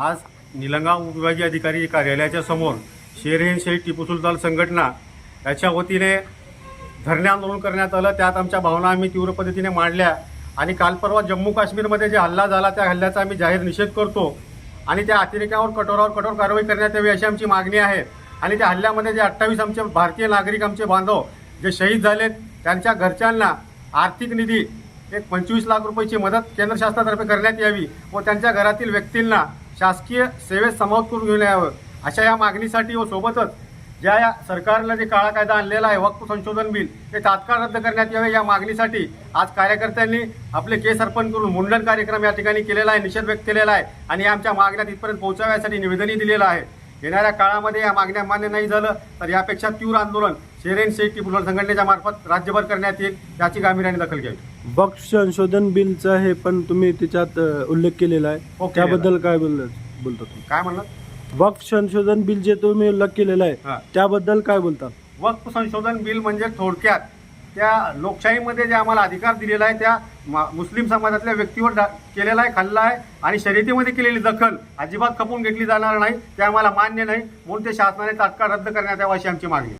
आज निलंगा उपविभागीय अधिकारी कार्यालयाच्या समोर शेरहीन शहीद टिपू सुलतान संघटना याच्या वतीने धरणे आंदोलन करण्यात आलं. त्यात आमच्या भावना आम्ही तीव्र पद्धतीने मांडल्या आणि काल परवा जम्मू काश्मीरमध्ये जे हल्ला झाला त्या हल्ल्याचा आम्ही जाहीर निषेध करतो आणि त्या अतिरेकावर कठोरावर कठोर कारवाई करण्यात यावी अशी आमची मागणी आहे. आणि त्या हल्ल्यामध्ये जे अठ्ठावीस आमचे भारतीय नागरिक आमचे बांधव जे शहीद झालेत त्यांच्या घरच्यांना आर्थिक निधी एक पंचवीस लाख रुपयाची मदत केंद्र शासनातर्फे करण्यात यावी व त्यांच्या घरातील व्यक्तींना शासकीय सेवेत समावत करून घेऊन यावं. अशा या मागणीसाठी व सोबतच ज्या या सरकारनं जे काळा कायदा आणलेला आहे वक्फ संशोधन बिल ते तात्काळ रद्द करण्यात यावे. या मागणीसाठी आज कार्यकर्त्यांनी आपले केस अर्पण करून मुंडन कार्यक्रम या ठिकाणी केलेला आहे निषेध व्यक्त केलेला आहे आणि आमच्या मागण्या तिथपर्यंत पोहोचाव्यासाठी निवेदनही दिलेलं आहे. येणाऱ्या काळामध्ये या मागण्या मान्य नाही झालं तर यापेक्षा तीव्र आंदोलन शेरेन शेख टिपूल संघटनेच्या मार्फत राज्यभर करण्यात येईल याची गांभीर्याने दखल घ्यावी. वक्फ संशोधन बिलचा हे पण तुम्ही त्याच्यात उल्लेख केलेला आहे. त्याबद्दल काय बोल बोलता तुम्ही? काय म्हणलं? वक्फ संशोधन बिल जे तुम्ही उल्लेख केलेला हा. आहे त्याबद्दल काय बोलता? वक्फ संशोधन बिल म्हणजे थोडक्यात त्या लोकशाहीमध्ये जे आम्हाला अधिकार दिलेला आहे त्या मा- मुस्लिम समाजातल्या व्यक्तीवर डा- केलेला आहे खाल्ला आहे आणि शर्यतीमध्ये केलेली दखल अजिबात खपून घेतली जाणार नाही ते आम्हाला मान्य नाही. म्हणून ते शासनाने तात्काळ रद्द करण्यात यावं अशी आमची मागणी